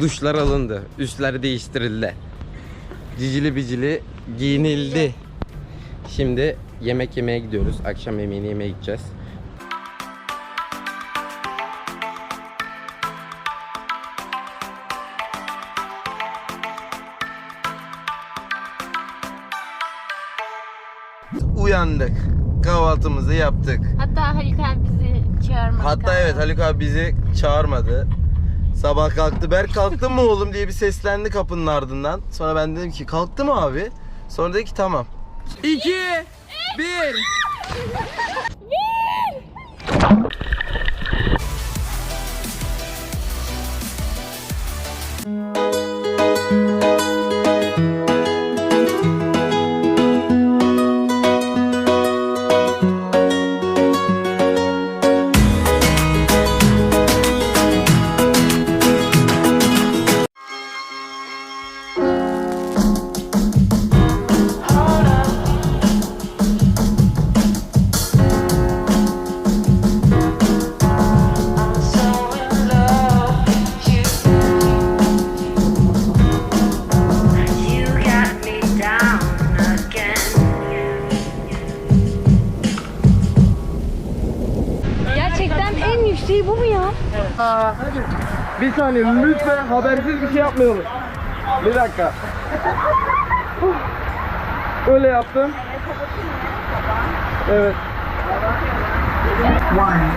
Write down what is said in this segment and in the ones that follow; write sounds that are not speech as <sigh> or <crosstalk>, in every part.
Duşlar alındı. Üstler değiştirildi. Cicili bicili giyinildi. Şimdi yemek yemeye gidiyoruz. Akşam yemeğini yemeye gideceğiz. Uyandık. Kahvaltımızı yaptık. Hatta Haluk abi bizi çağırmadı. Hatta evet Haluk abi bizi çağırmadı. Sabah kalktı. Berk kalktın mı oğlum diye bir seslendi kapının ardından. Sonra ben dedim ki kalktı mı abi? Sonra dedi ki tamam. 2 1 1 mu ya? Bir saniye lütfen habersiz bir şey yapmayalım. Bir dakika. Öyle yaptım. Evet. Allah'ım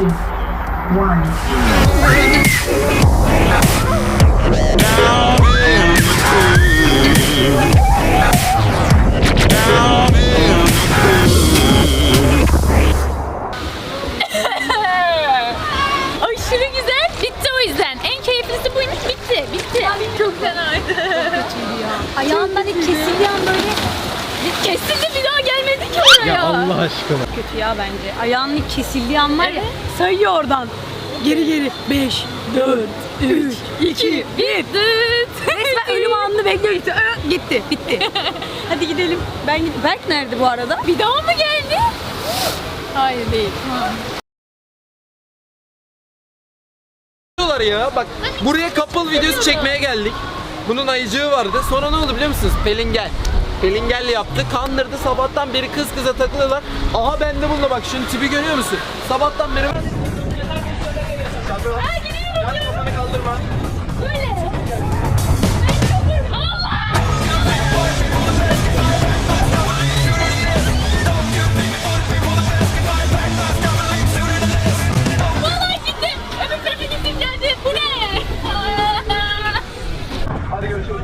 <laughs> Aşırı güzel. Bitti o yüzden. En keyiflisi buymuş. Bitti. Bitti. Çok fenaydı. Ayağından ilk kesildiği an böyle Kesildi bir daha ki oraya. aşkına. kötü ya bence. Ayağının kesildiği an var ya sayıyor oradan. Geri geri 5, 4, 3, 2, 1. Resmen ölüm anını bekliyor işte. Ö, gitti, bitti. <laughs> Hadi gidelim. Ben gid- Berk nerede bu arada? Bir daha mı geldi? Hayır değil. Diyorlar ya bak buraya couple videosu çekmeye geldik. Bunun ayıcığı vardı. Sonra ne oldu biliyor musunuz? Pelin gel. Pelin gel yaptı. Kandırdı. Sabahtan beri kız kıza takılıyorlar. Aha ben de bununla bak şunun tipi görüyor musun? Sabahtan beri kaldırma. Gitti. Öbür tarafa gittim geldi. Bu ne? Hadi görüşürüz.